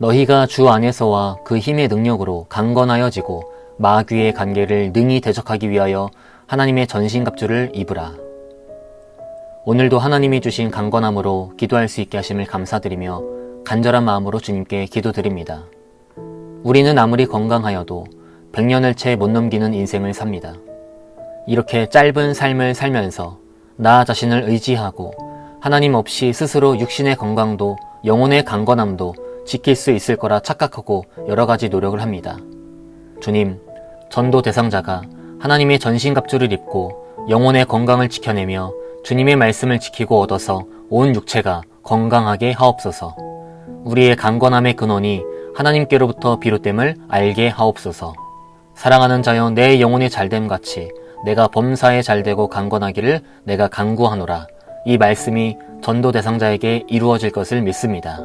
너희가 주 안에서와 그 힘의 능력으로 강건하여지고 마귀의 관계를 능히 대적하기 위하여 하나님의 전신갑주를 입으라. 오늘도 하나님이 주신 강건함으로 기도할 수 있게 하심을 감사드리며 간절한 마음으로 주님께 기도드립니다. 우리는 아무리 건강하여도 100년을 채 못 넘기는 인생을 삽니다. 이렇게 짧은 삶을 살면서 나 자신을 의지하고 하나님 없이 스스로 육신의 건강도 영혼의 강건함도 지킬 수 있을 거라 착각하고 여러 가지 노력을 합니다. 주님, 전도 대상자가 하나님의 전신갑주를 입고 영혼의 건강을 지켜내며 주님의 말씀을 지키고 얻어서 온 육체가 건강하게 하옵소서. 우리의 강건함의 근원이 하나님께로부터 비롯됨을 알게 하옵소서. 사랑하는 자여 내 영혼이 잘됨 같이 내가 범사에 잘되고 강건하기를 내가 강구하노라. 이 말씀이 전도 대상자에게 이루어질 것을 믿습니다.